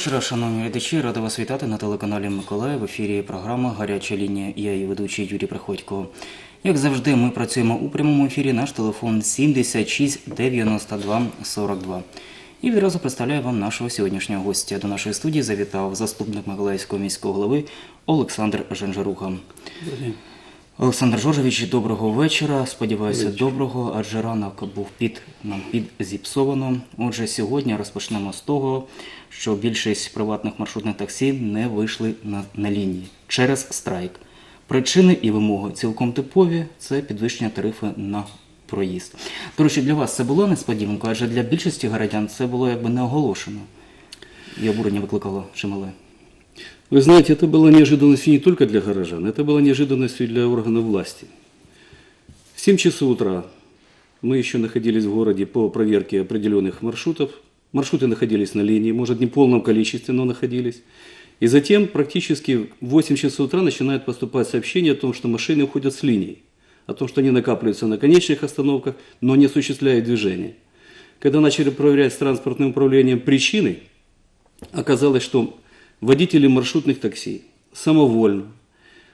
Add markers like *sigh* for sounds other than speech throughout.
Вечора, шановні глядачі. Рада вас вітати на телеканалі Миколаїв. В ефірі програма Гаряча лінія. Я її ведучий Юрій Приходько. Як завжди, ми працюємо у прямому ефірі. Наш телефон 76 92 42. І відразу представляю вам нашого сьогоднішнього гостя. До нашої студії завітав заступник Миколаївського міського голови Олександр Женжаруха. Олександр Жоржович, доброго вечора. Сподіваюся, доброго, адже ранок був під нам під зіпсовано. Отже, сьогодні розпочнемо з того, що більшість приватних маршрутних таксі не вийшли на, на лінії через страйк. Причини і вимоги цілком типові це підвищення тарифи на проїзд. До речі, для вас це було несподіванкою, адже для більшості городян це було якби не оголошено. І обурення викликало чимале. Вы знаете, это было неожиданностью не только для горожан, это было неожиданностью для органов власти. В 7 часов утра мы еще находились в городе по проверке определенных маршрутов. Маршруты находились на линии, может не в полном количестве, но находились. И затем практически в 8 часов утра начинают поступать сообщения о том, что машины уходят с линий, о том, что они накапливаются на конечных остановках, но не осуществляют движение. Когда начали проверять с транспортным управлением причины, оказалось, что водители маршрутных такси самовольно,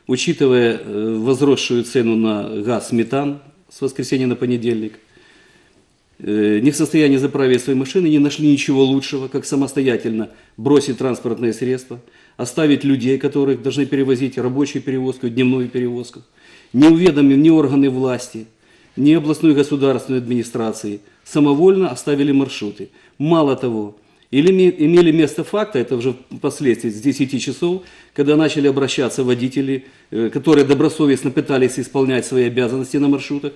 учитывая э, возросшую цену на газ, метан с воскресенья на понедельник, э, не в состоянии заправить свои машины, не нашли ничего лучшего, как самостоятельно бросить транспортные средства, оставить людей, которых должны перевозить рабочую перевозку, дневную перевозку, не уведомив ни органы власти, ни областной государственной администрации, самовольно оставили маршруты. Мало того, или ме- имели место факта, это уже впоследствии с 10 часов, когда начали обращаться водители, э, которые добросовестно пытались исполнять свои обязанности на маршрутах,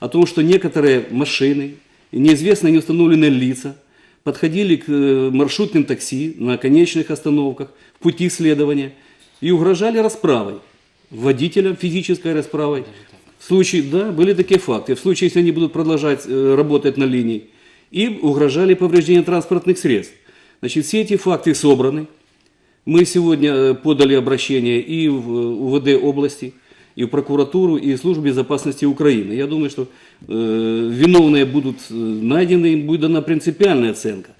о том, что некоторые машины, неизвестные неустановленные лица подходили к э, маршрутным такси на конечных остановках, в пути следования и угрожали расправой. Водителям физической расправой. В случае, да, были такие факты. В случае, если они будут продолжать э, работать на линии, и угрожали повреждение транспортных средств. Значит, все эти факты собраны. Мы сегодня э, подали обращение и в э, УВД области, и в прокуратуру, и в службу безопасности Украины. Я думаю, что э, виновные будут э, найдены, им будет дана принципиальная оценка.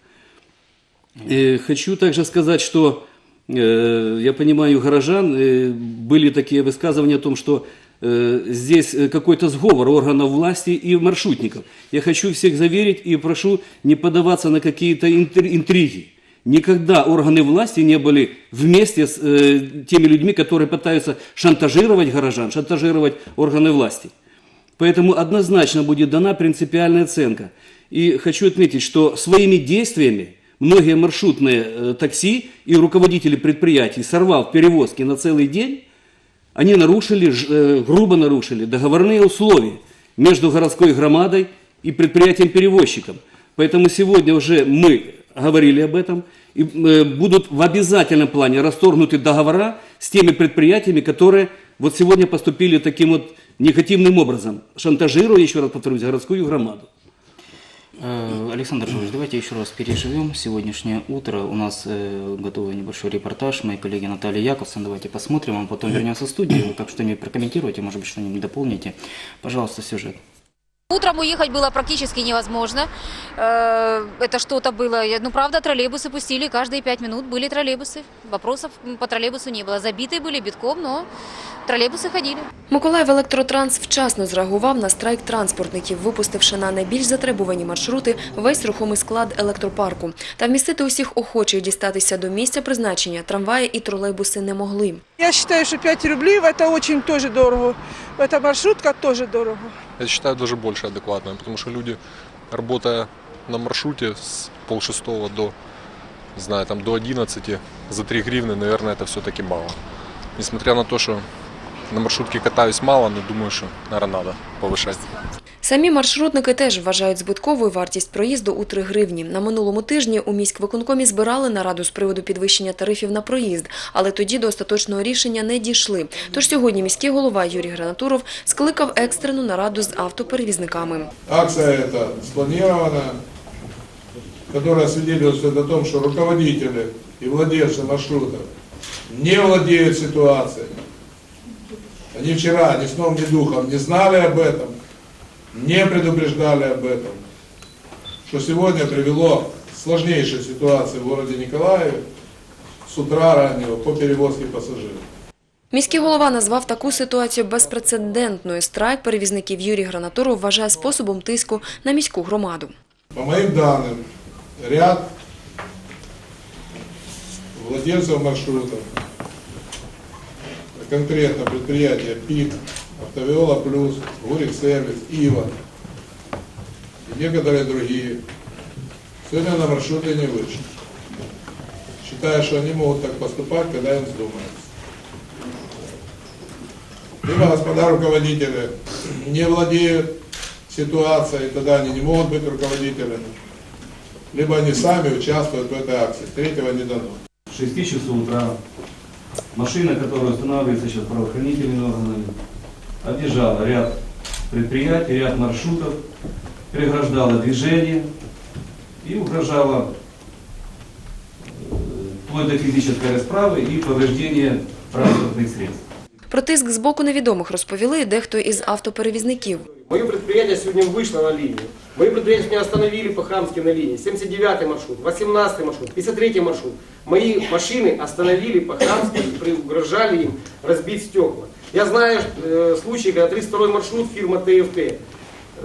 Э, Хочу также сказать, что э, я понимаю горожан, э, были такие высказывания о том, что э, здесь э, какой-то сговор органов власти и маршрутников. Я хочу всех заверить и прошу не поддаваться на какие-то интри- интриги. Никогда органы власти не были вместе с э, теми людьми, которые пытаются шантажировать горожан, шантажировать органы власти. Поэтому однозначно будет дана принципиальная оценка. И хочу отметить, что своими действиями многие маршрутные э, такси и руководители предприятий, сорвав перевозки на целый день, они нарушили, э, грубо нарушили договорные условия между городской громадой и предприятием-перевозчиком. Поэтому сегодня уже мы говорили об этом, и э, будут в обязательном плане расторгнуты договора с теми предприятиями, которые вот сегодня поступили таким вот негативным образом, шантажируя, еще раз повторюсь, городскую громаду. Э, Александр Жорж, давайте еще раз переживем сегодняшнее утро. У нас э, готовый небольшой репортаж моей коллеги Натальи Яковсон. Давайте посмотрим, а потом вернемся в студию. Вы как что-нибудь прокомментируете, может быть, что-нибудь дополните. Пожалуйста, сюжет. Утром уехать было практически невозможно. Э, Это что-то было. Ну, правда, троллейбусы пустили. Каждые пять минут были троллейбусы. Вопросов по троллейбусу не было. Забитые были битком, но троллейбусы ходили. Миколаїв Електротранс вчасно зреагував на страйк транспортників, випустивши на найбільш затребувані маршрути весь рухомий склад електропарку. Та вмістити усіх охочих дістатися до місця призначення трамваї і тролейбуси не могли. Я считаю, что 5 рублей это очень тоже дорого. Это маршрутка тоже дорого. Я считаю, даже больше адекватно, потому что люди, работая на маршруте с полшестого до, не знаю, там до 11, за 3 гривны, наверное, это все-таки мало. Несмотря на то, что на маршрутке катаюсь мало, но думаю, что, наверное, надо повышать. Самі маршрутники теж вважають збитковою вартість проїзду у 3 гривні. На минулому тижні у міськвиконкомі збирали нараду з приводу підвищення тарифів на проїзд, але тоді до остаточного рішення не дійшли. Тож сьогодні міський голова Юрій Гранатуров скликав екстрену нараду з автоперевізниками. Акция эта спланирована, которая свидетельствует о том, что руководители и владельцы маршрутов не владеют ситуацией. Они вчера ни сном, ни духом не знали об этом, не предупреждали об этом, что сегодня привело к сложнейшей ситуации в городе Николаеве с утра раннего по перевозке пассажиров. Міський голова назвав таку ситуацію безпрецедентною. Страйк перевізників Юрій Гранатуров вважає способом тиску на міську громаду. По моим данным, ряд владельцев маршрутов, конкретно предприятия ПИК, Автовиола Плюс, Гурик Сервис, Ива и некоторые другие, сегодня на маршруты не вышли, считая, что они могут так поступать, когда им вздумается. Либо господа руководители не владеют ситуацией, тогда они не могут быть руководителями, либо они сами участвуют в этой акции. Третьего не дано. С 6 часов утра машина, которая устанавливается сейчас правоохранительными органами, объезжала ряд предприятий, ряд маршрутов, преграждала движение и угрожала э, вплоть до физической расправы и повреждения транспортных средств. Про тиск з боку невідомих розповіли дехто із автоперевізників. Мое предприятие сегодня вышло на линию. Мои предприятия сегодня остановили по-хамски на линии. 79 маршрут, 18 маршрут, 53 маршрут. Мои машины остановили по-хамски и угрожали им разбить стекла. Я знаю э, случаи, когда 32 маршрут фирма ТФТ.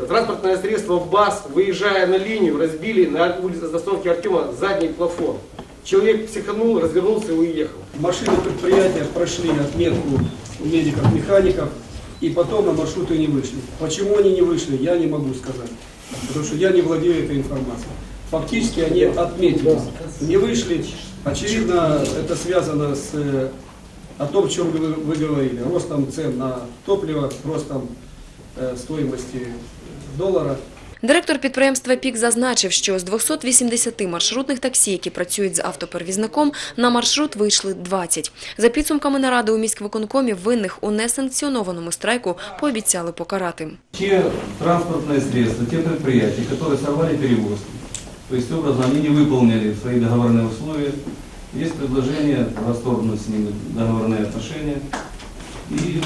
Транспортное средство БАС, выезжая на линию, разбили на улице остановки Артема задний плафон. Человек психанул, развернулся и уехал. Машины предприятия прошли отметку у медиков-механиков и потом на маршруты не вышли. Почему они не вышли, я не могу сказать, потому что я не владею этой информацией. Фактически они отметились, не вышли. Очевидно, это связано с э, о том, о чем вы, вы говорили, ростом цен на топливо, ростом э, стоимости доллара. Директор підприємства «Пік» зазначив, що з 280 маршрутних таксі, які працюють з автоперевізником, на маршрут вийшли 20. За підсумками наради у міськвиконкомі винних у несанкціонованому страйку пообіцяли покарати. Те транспортные средства, те предприятия, которые сорвали перевозки, то есть образно они не выполнили свои договорные условия, есть предложение расторгнуть с ними договорные отношения и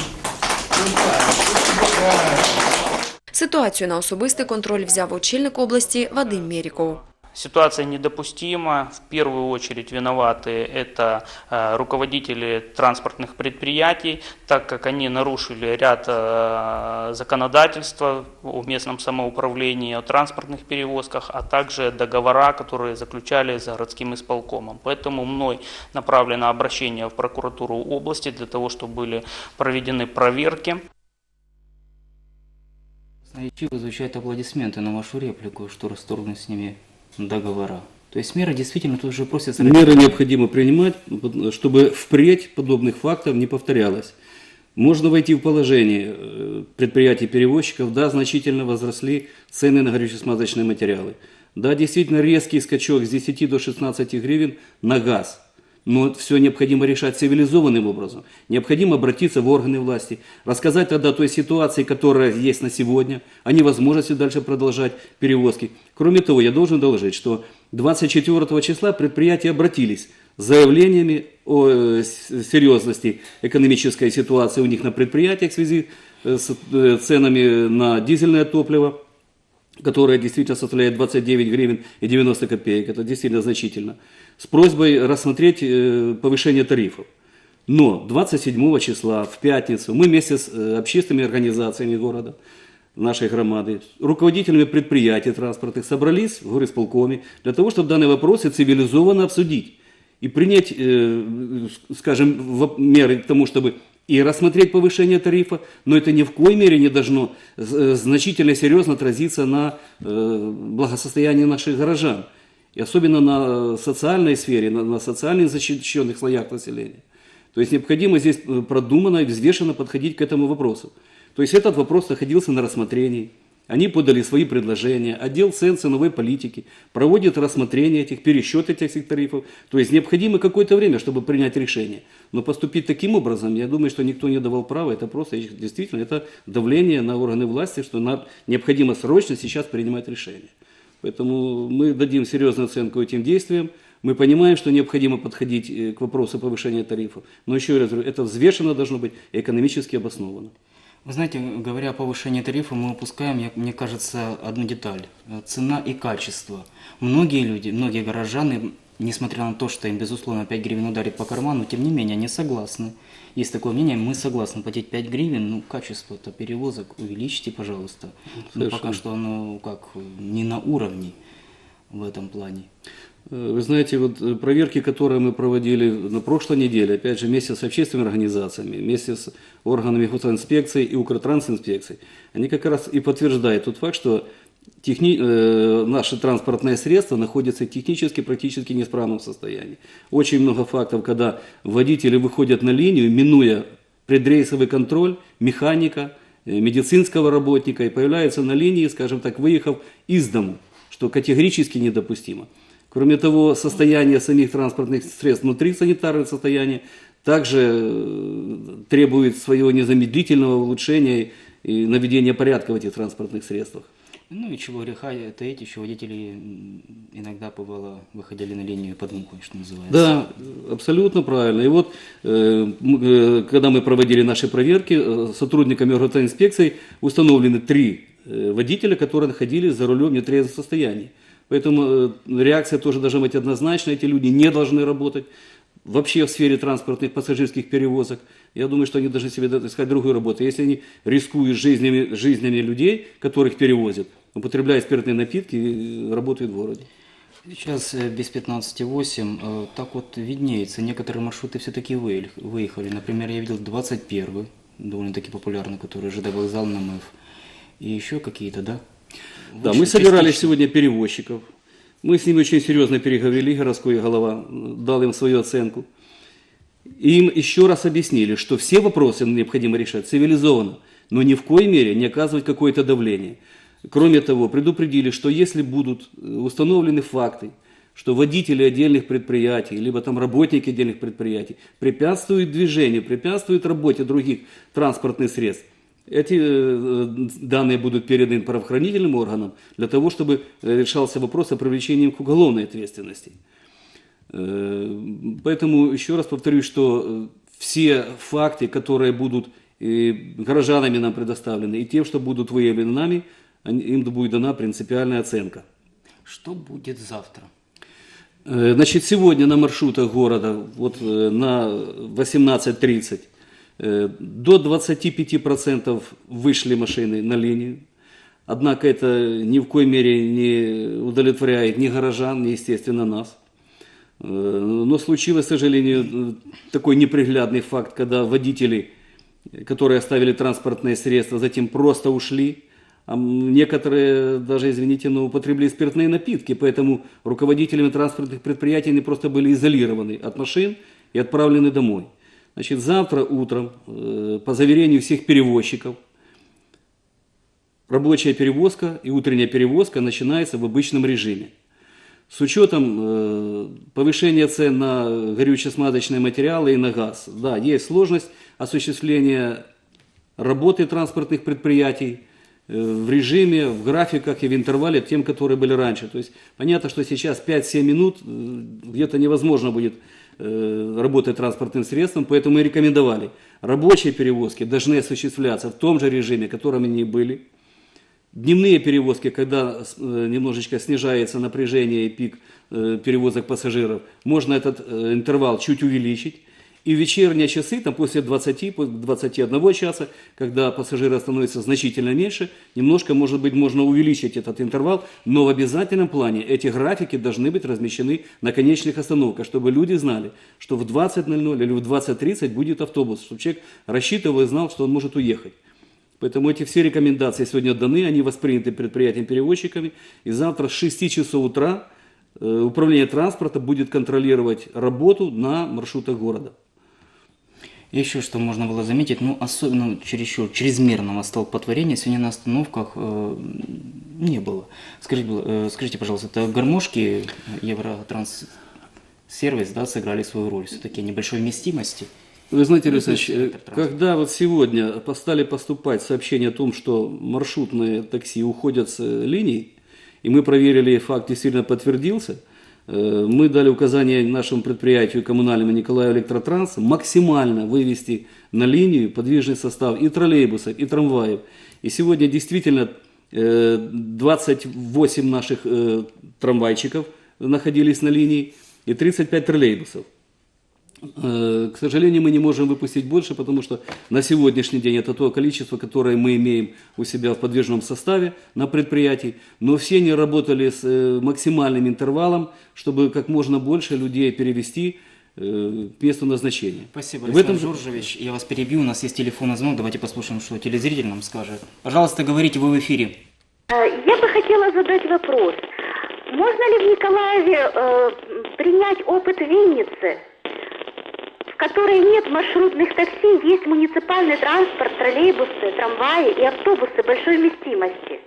Ситуацію на особистий контроль взяв очільник області Вадим Мєріков. Ситуация недопустима. В первую очередь виноваты это э, руководители транспортных предприятий, так как они нарушили ряд э, законодательства о местном самоуправлении, о транспортных перевозках, а также договора, которые заключали с городским исполкомом. Поэтому мной направлено обращение в прокуратуру области для того, чтобы были проведены проверки. Красноречиво звучат аплодисменты на вашу реплику, что расторгнуть с ними договора. То есть меры действительно тут же просятся... Меры необходимо принимать, чтобы впредь подобных фактов не повторялось. Можно войти в положение э, предприятий-перевозчиков, да, значительно возросли цены на горюче-смазочные материалы. Да, действительно резкий скачок с 10 до 16 гривен на газ. Но все необходимо решать цивилизованным образом. Необходимо обратиться в органы власти, рассказать тогда о той ситуации, которая есть на сегодня, о невозможности дальше продолжать перевозки. Кроме того, я должен доложить, что 24 числа предприятия обратились с заявлениями о э, серьезности экономической ситуации у них на предприятиях в связи э, с э, ценами на дизельное топливо которая действительно составляет 29 гривен и 90 копеек, это действительно значительно, с просьбой рассмотреть э, повышение тарифов. Но 27 числа, в пятницу, мы вместе с э, общественными организациями города, нашей громады, руководителями предприятий транспортных собрались в горисполкоме для того, чтобы данные вопросы цивилизованно обсудить и принять, э, скажем, меры к тому, чтобы и рассмотреть повышение тарифа, но это ни в коей мере не должно э, значительно серьезно отразиться на э, благосостоянии наших горожан. И особенно на социальной сфере, на, на социально защищенных слоях населения. То есть необходимо здесь э, продуманно и взвешенно подходить к этому вопросу. То есть этот вопрос находился на рассмотрении. Они подали свои предложения. Отдел цен ценовой политики проводит рассмотрение этих, пересчет этих тарифов. То есть необходимо какое-то время, чтобы принять решение. Но поступить таким образом, я думаю, что никто не давал права. Это просто действительно это давление на органы власти, что нам необходимо срочно сейчас принимать решение. Поэтому мы дадим серьезную оценку этим действиям. Мы понимаем, что необходимо подходить э, к вопросу повышения тарифов. Но еще раз говорю, это взвешенно должно быть и экономически обосновано. Вы знаете, говоря о повышении тарифа, мы упускаем, мне кажется, одну деталь. Цена и качество. Многие люди, многие горожаны, несмотря на то, что им, безусловно, 5 гривен ударит по карману, тем не менее, они согласны. Есть такое мнение, мы согласны платить 5 гривен, ну, качество-то перевозок увеличьте, пожалуйста. Но пока Совершенно. что оно как не на уровне в этом плане. Э, Вы знаете, вот э, проверки, которые мы проводили на прошлой неделе, опять же, вместе с общественными организациями, вместе с органами госинспекции и Укртрансинспекции, они как раз и подтверждают тот факт, что техни- э, наши транспортные средства находятся технически практически неисправном состоянии. Очень много фактов, когда водители выходят на линию, минуя предрейсовый контроль, механика, э, медицинского работника и появляются на линии, скажем так, выехав из дому, что категорически недопустимо. Кроме того, состояние самих транспортных средств внутри санитарного состояния также э, требует своего незамедлительного улучшения и наведения порядка в этих транспортных средствах. Ну и чего греха таить, еще водители иногда бывало выходили на линию под мухой, что называется. Да, абсолютно правильно. И вот, э, э, когда мы проводили наши проверки, сотрудниками инспекции установлены три водителя, которые находились за рулем в нетрезвом состоянии. Поэтому э, реакция тоже должна быть однозначная. Эти люди не должны работать вообще в сфере транспортных пассажирских перевозок. Я думаю, что они должны себе искать другую работу. Если они рискуют жизнями, жизнями людей, которых перевозят, употребляют спиртные напитки, э, работают в городе. Сейчас э, без 15,8 э, так вот виднеется. Некоторые маршруты все-таки выехали. Например, я видел 21 довольно-таки популярный, который ЖД вокзал на МЭФ. И еще какие-то, да? Да, мы собирали частично. сегодня перевозчиков. Мы с ними очень серьезно переговорили, городской голова дал им свою оценку. И им еще раз объяснили, что все вопросы необходимо решать цивилизованно, но ни в коей мере не оказывать какое-то давление. Кроме того, предупредили, что если будут э, установлены факты, что водители отдельных предприятий, либо там работники отдельных предприятий препятствуют движению, препятствуют работе других транспортных средств, эти э, данные будут переданы правоохранительным органам для того, чтобы э, решался вопрос о привлечении к уголовной ответственности. Э, Поэтому еще раз повторюсь, что все факты, которые будут горожанами нам предоставлены, и те, что будут выявлены нами, им будет дана принципиальная оценка. Что будет завтра? Значит, сегодня на маршрутах города, вот на 18.30, э, до 25% вышли машины на линию. Однако это ни в коей мере не удовлетворяет ни горожан, ни, естественно, нас. Э, Но случилось, к сожалению, э, такой неприглядный факт, когда водители, которые оставили транспортные средства, затем просто ушли, а некоторые даже, извините, но употребили спиртные напитки, поэтому руководителями транспортных предприятий они просто были изолированы от машин и отправлены домой. Значит, завтра утром, э, по заверению всех перевозчиков, рабочая перевозка и утренняя перевозка начинается в обычном режиме. С учетом э, повышения цен на горюче-смазочные материалы и на газ, да, есть сложность осуществления работы транспортных предприятий э, в режиме, в графиках и в интервале тем, которые были раньше. То есть понятно, что сейчас 5-7 минут где-то невозможно будет э, работать транспортным средством, поэтому мы рекомендовали. Рабочие перевозки должны осуществляться в том же режиме, которым они были. Дневные перевозки, когда э, немножечко снижается напряжение и пик э, перевозок пассажиров, можно этот интервал чуть увеличить. И в вечерние часы, там после 20, после 21 часа, когда пассажиров становится значительно меньше, немножко, может быть, можно увеличить этот интервал, но в обязательном плане эти графики должны быть размещены на конечных остановках, чтобы люди знали, что в 20.00 или в 20.30 будет автобус, чтобы человек рассчитывал и знал, что он может уехать. Поэтому эти все рекомендации сегодня даны, они восприняты предприятием-перевозчиками. И завтра с 6 часов утра э, управление транспорта будет контролировать работу на маршрутах города. Еще что можно было заметить, ну, особенно чересчур чрезмерного столпотворения сегодня на остановках э, не было. Скажите, э, скажите, пожалуйста, это гармошки Евротранс сервис, да, сыграли свою роль все-таки небольшой вместимости? Вы знаете, Ну, Александр то есть Ильич, э, когда вот сегодня стали поступать сообщения о том, что маршрутные такси уходят с э, линий, и мы проверили, факт действительно подтвердился, э, мы дали указание нашему предприятию коммунальному Николаю Электротранс максимально вывести на линию подвижный состав и троллейбусов, и трамваев. И сегодня действительно э, 28 наших э, трамвайчиков находились на линии и 35 троллейбусов. Э, К сожалению, мы не можем выпустить больше, потому что на сегодняшний день это то количество, которое мы имеем у себя в подвижном составе на предприятии. Но все они работали с э, максимальным интервалом, чтобы как можно больше людей перевести э, к месту назначения. Спасибо, В Александр этом же- Жоржевич. Я вас перебью, у нас есть телефонный звонок, давайте послушаем, что телезритель нам скажет. Пожалуйста, говорите, вы в эфире. Я бы хотела задать вопрос. Можно ли в Николаеве э, принять опыт Винницы, в которой нет маршрутных такси, есть муниципальный транспорт, троллейбусы, трамваи и автобусы большой вместимости?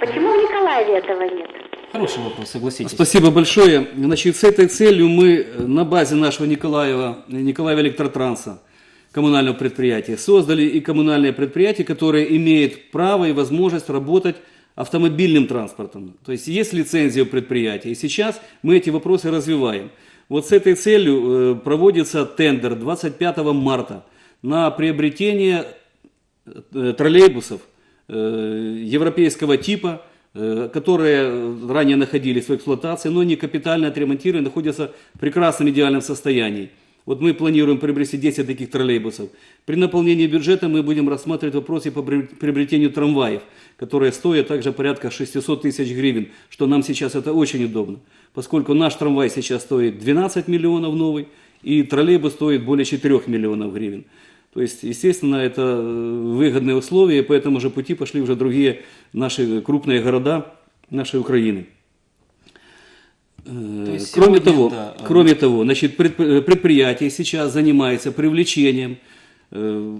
Почему в Николаеве этого нет? Хороший вопрос, согласитесь. Спасибо большое. Значит, с этой целью мы на базе нашего Николаева, Николаева Электротранса, коммунального предприятия, создали и коммунальное предприятие, которое имеет право и возможность работать автомобильным транспортом. То есть есть лицензия у предприятия. И сейчас мы эти вопросы развиваем. Вот с этой целью э, проводится тендер 25 марта на приобретение э, троллейбусов э, европейского типа, которые ранее находились в эксплуатации, но не капитально отремонтированы, находятся в прекрасном идеальном состоянии. Вот мы планируем приобрести 10 таких троллейбусов. При наполнении бюджета мы будем рассматривать вопросы по при- приобретению трамваев, которые стоят также порядка 600 тысяч гривен, что нам сейчас это очень удобно, поскольку наш трамвай сейчас стоит 12 миллионов новый, и троллейбус стоит более 4 миллионов гривен. То есть, естественно, это э, выгодные условия, и по этому же пути пошли уже другие наши крупные города нашей Украины. Э, Кроме сегодня, того, да, э, кроме того, значит, э, предприятие сейчас занимается привлечением э,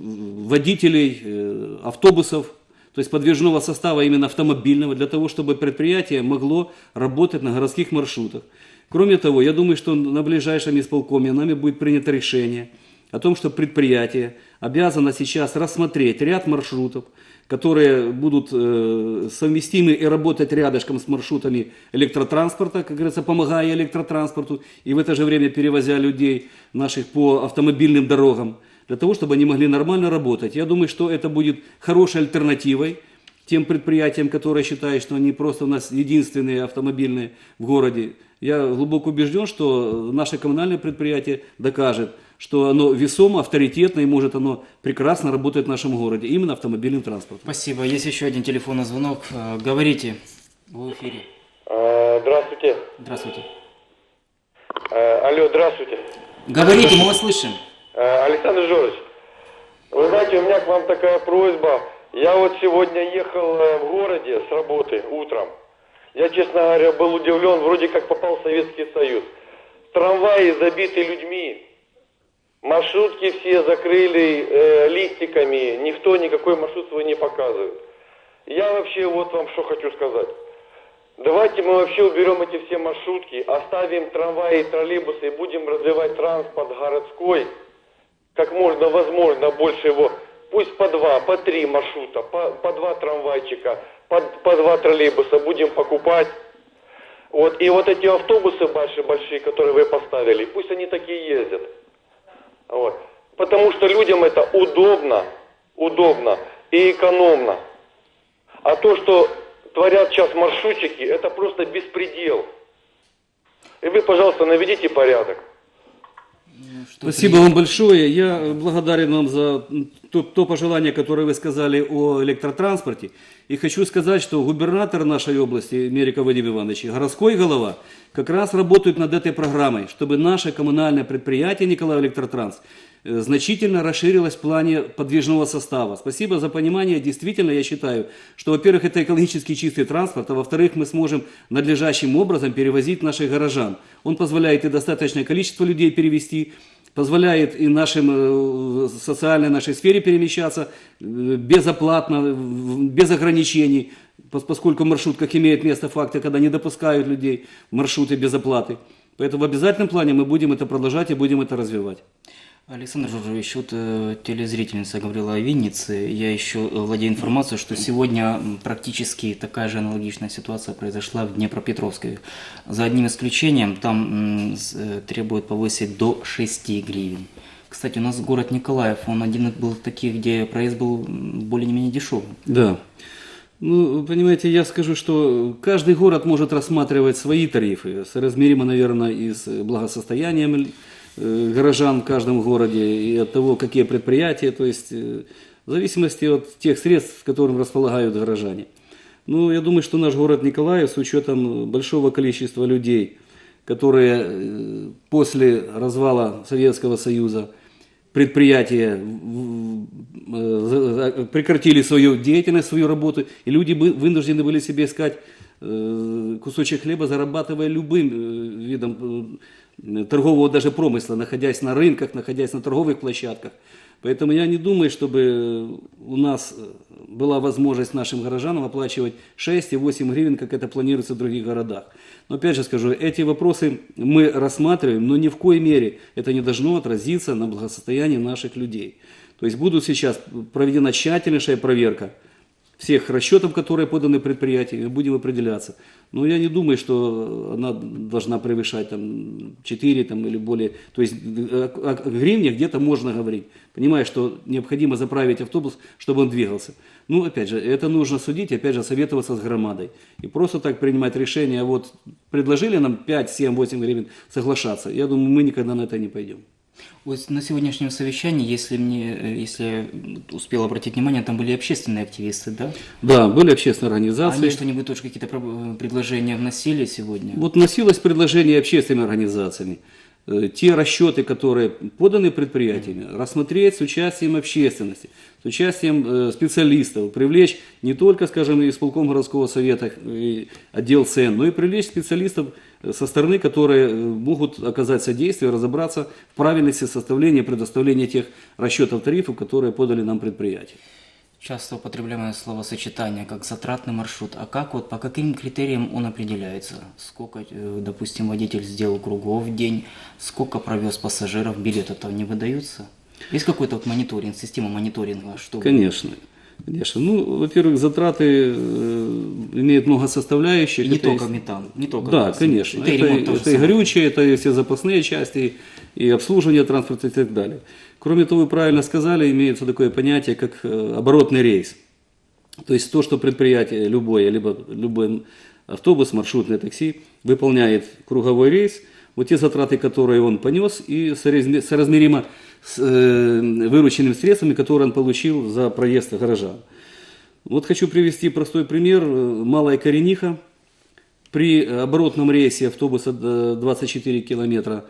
водителей автобусов, то есть подвижного состава именно автомобильного, для того, чтобы предприятие могло работать на городских маршрутах. Кроме того, я думаю, что на ближайшем исполкоме нами будет принято решение о том, что предприятие обязано сейчас рассмотреть ряд маршрутов, которые будут э, совместимы и работать рядышком с маршрутами электротранспорта, как говорится, помогая электротранспорту, и в это же время перевозя людей наших по автомобильным дорогам, для того, чтобы они могли нормально работать. Я думаю, что это будет хорошей альтернативой тем предприятиям, которые считают, что они просто у нас единственные автомобильные в городе. Я глубоко убежден, что наше коммунальное предприятие докажет, что оно весомо, авторитетно и может оно прекрасно работать в нашем городе, именно автомобильным транспортом. Спасибо. Есть еще один телефонный звонок. Э, Говорите, вы в эфире. Э, Здравствуйте. Здравствуйте. Э, Алло, здравствуйте. Говорите, мы вас слышим. Александр Жорж, вы знаете, у меня к вам такая просьба. Я вот сегодня ехал в городе с работы утром. Я, честно говоря, был удивлен, вроде как попал в Советский Союз. Трамваи забиты людьми. Маршрутки все закрыли э, листиками. Никто никакой маршрут свой не показывает. Я вообще вот вам что хочу сказать. Давайте мы вообще уберем эти все маршрутки, оставим трамваи и троллейбусы и будем развивать транспорт городской, как можно возможно больше его. Пусть по два, по три маршрута, по, по два трамвайчика, по, по два троллейбуса будем покупать. Вот, и вот эти автобусы большие-большие, которые вы поставили, пусть они такие ездят. Вот. Потому что людям это удобно, удобно и экономно. А то, что творят сейчас маршрутчики, это просто беспредел. И вы, пожалуйста, наведите порядок. Спасибо вам большое. Я благодарен вам за то, то пожелание, которое вы сказали о электротранспорте. И хочу сказать, что губернатор нашей области, Мерика Вадим Иванович, городской голова как раз работают над этой программой, чтобы наше коммунальное предприятие Николай Электротранс значительно расширилось в плане подвижного состава. Спасибо за понимание. Действительно, я считаю, что, во-первых, это экологически чистый транспорт, а во-вторых, мы сможем надлежащим образом перевозить наших горожан. Он позволяет и достаточное количество людей перевести, позволяет и нашим э, социальной нашей сфере перемещаться э, безоплатно, без ограничений, пос- поскольку в маршрутках имеет место факты, когда не допускают людей маршруты без оплаты. Поэтому в обязательном плане мы будем это продолжать и будем это развивать. Александр Жоржевич, вот э, телезрительница говорила о Виннице. Я еще э, владею информацией, что сегодня практически такая же аналогичная ситуация произошла в Днепропетровске. За одним исключением, там э, требуют повысить до 6 гривен. Кстати, у нас город Николаев, он один был таких, где проезд был более-менее дешевым. Да. Ну, понимаете, я скажу, что каждый город может рассматривать свои тарифы, соразмеримо, наверное, и с благосостоянием горожан в каждом городе, и от того, какие предприятия, то есть э, в зависимости от тех средств, которым располагают горожане. Ну, я думаю, что наш город Николаев, с учетом большого количества людей, которые э, после развала Советского Союза предприятия э, прекратили свою деятельность, свою работу, и люди вынуждены были себе искать э, кусочек хлеба, зарабатывая любым э, видом э, торгового даже промысла, находясь на рынках, находясь на торговых площадках. Поэтому я не думаю, чтобы у нас э, была возможность нашим горожанам оплачивать 6 и 8 гривен, как это планируется в других городах. Но опять же скажу, эти вопросы мы рассматриваем, но ни в коей мере это не должно отразиться на благосостоянии наших людей. То есть будут сейчас проведена тщательнейшая проверка всех расчетов, которые поданы предприятию, и будем определяться. Но я не думаю, что она должна превышать там, 4 там, или более. То есть о, о- о гривне где-то можно говорить. Понимая, что необходимо заправить автобус, чтобы он двигался. Ну, опять же, это нужно судить, опять же, советоваться с громадой. И просто так принимать решение, вот предложили нам 5, 7, 8 гривен соглашаться. Я думаю, мы никогда на это не пойдем. На сегодняшнем совещании, если мне, э, если успел обратить внимание, там были общественные активисты, да? Да, были общественные организации. Они что-нибудь тоже какие-то про- предложения вносили сегодня? Вот носилось предложение общественными организациями. Э, Те расчеты, которые поданы предприятиями, рассмотреть с участием общественности, с участием э, специалистов, привлечь не только, скажем, исполком городского совета и отдел цен, но и привлечь специалистов э, со стороны, которые э, могут оказать содействие, разобраться в правильности составления и предоставления тех расчетов тарифов, которые подали нам предприятия. Часто употребляемое словосочетание как затратный маршрут. А как вот, по каким критериям он определяется? Сколько, э, допустим, водитель сделал кругов в день, сколько провез пассажиров, билеты там не выдаются? Есть какой-то вот мониторинг, система мониторинга? Что Конечно. Конечно. Ну, во-первых, затраты э, имеют много составляющих. И не Это только есть- метан, не только Да, конечно. Это и Это, тоже это и горючее, это и все запасные части, и обслуживание транспорта и так далее. Кроме того, вы правильно сказали, имеется такое понятие, как э, оборотный рейс. То есть то, что предприятие любое, либо любой автобус, маршрутное такси выполняет круговой рейс, вот те затраты, которые он понес, и соразме- соразмеримо с э, вырученными средствами, которые он получил за проезд горожан. Вот хочу привести простой пример. Э, Малая Корениха. При оборотном рейсе автобуса э, 24 километра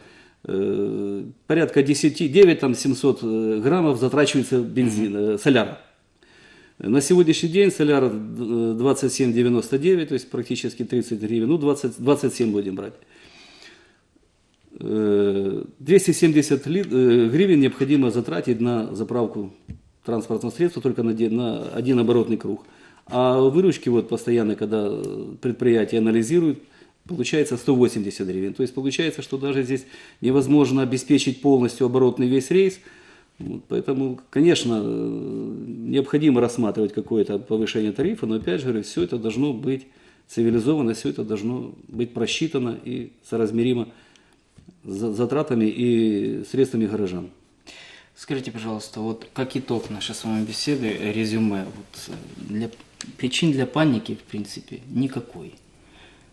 э, порядка 10, 9 там 700 э, граммов затрачивается бензин, э, соляра. На сегодняшний день соляр э, 27,99, то есть практически 30 гривен, ну 20, 27 будем брать. Э, 270 ли- э, гривен необходимо затратить на заправку транспортного средства только на, один оборотный круг. А выручки вот постоянно, когда э, предприятие анализирует, получается 180 гривен. То есть получается, что даже здесь невозможно обеспечить полностью оборотный весь рейс. Поэтому, конечно, э, необходимо рассматривать какое-то повышение тарифа, но опять же говорю, все это должно быть цивилизованно, все это должно быть просчитано и соразмеримо затратами и средствами горожан. Скажите, пожалуйста, вот как итог нашей с вами беседы, резюме, вот, э, для, причин для паники, в принципе, никакой.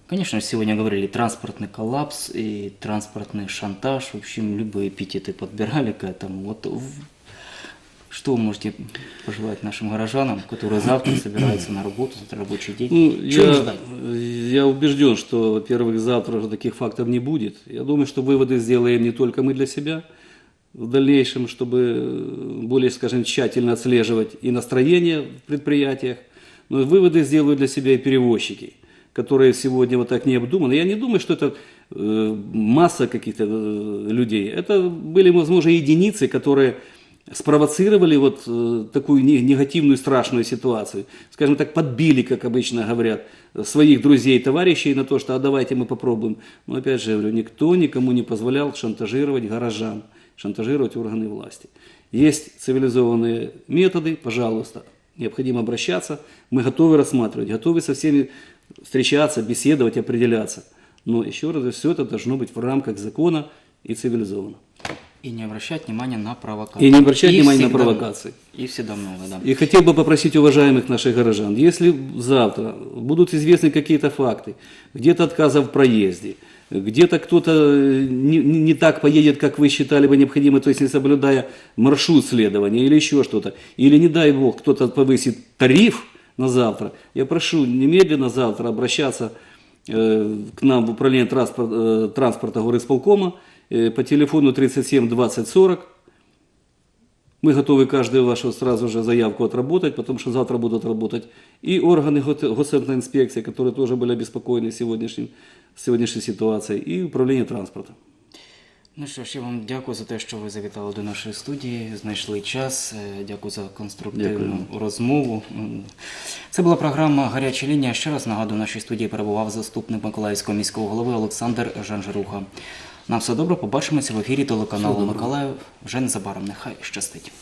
Конечно, сегодня говорили транспортный коллапс и транспортный шантаж, в общем, любые эпитеты подбирали к этому. Вот что вы можете пожелать нашим горожанам, которые завтра *clears throat* собираются на работу, завтра рабочий день? Ну, Чего я, ждать? я убежден, что, во-первых, завтра уже таких фактов не будет. Я думаю, что выводы сделаем не только мы для себя в дальнейшем, чтобы более, скажем, тщательно отслеживать и настроение в предприятиях, но выводы сделают для себя и перевозчики, которые сегодня вот так необдуманно. Я не думаю, что это э, масса каких-то э, людей. Это были, возможно, единицы, которые спровоцировали вот э, такую не- негативную, страшную ситуацию. Скажем так, подбили, как обычно говорят, своих друзей, товарищей на то, что а давайте мы попробуем. Но опять же говорю, никто никому не позволял шантажировать горожан. шантажировать органы власти. Есть цивилизованные методы, пожалуйста, необходимо обращаться. Мы готовы рассматривать, готовы со всеми встречаться, беседовать, определяться. Но еще раз, все это должно быть в рамках закона и цивилизованно. И не обращать внимания на провокации. И не обращать внимания на всегда- провокации. И всегда много, да. И хотел бы попросить уважаемых наших горожан, если завтра будут известны какие-то факты, где-то отказа в проезде, где-то кто-то э, не, не- так поедет, как вы считали бы необходимо, то есть не соблюдая маршрут следования или еще что-то, или не дай бог кто-то повысит тариф на завтра, я прошу немедленно завтра обращаться э, к нам в управление транспорт- э, транспорта горисполкома по телефону 37 20 40 мы готовы каждую вашу сразу же заявку отработать, потому что завтра будут работать и органы гос- госинспекции, которые тоже были обеспокоены сегодняшним, сегодняшней ситуацией, и управление транспорта. Ну що ж, я вам дякую за те, що ви завітали до нашої студії, знайшли час. Е, Дякую за конструктивну розмову. М. Це була програма Гаряча лінія. Ще раз нагадую, в нашій студії перебував заступник Миколаївського міського голови Олександр Жанжеруха. На все добре, побачимося в ефірі телеканалу Миколаїв вже незабаром. Нехай щастить.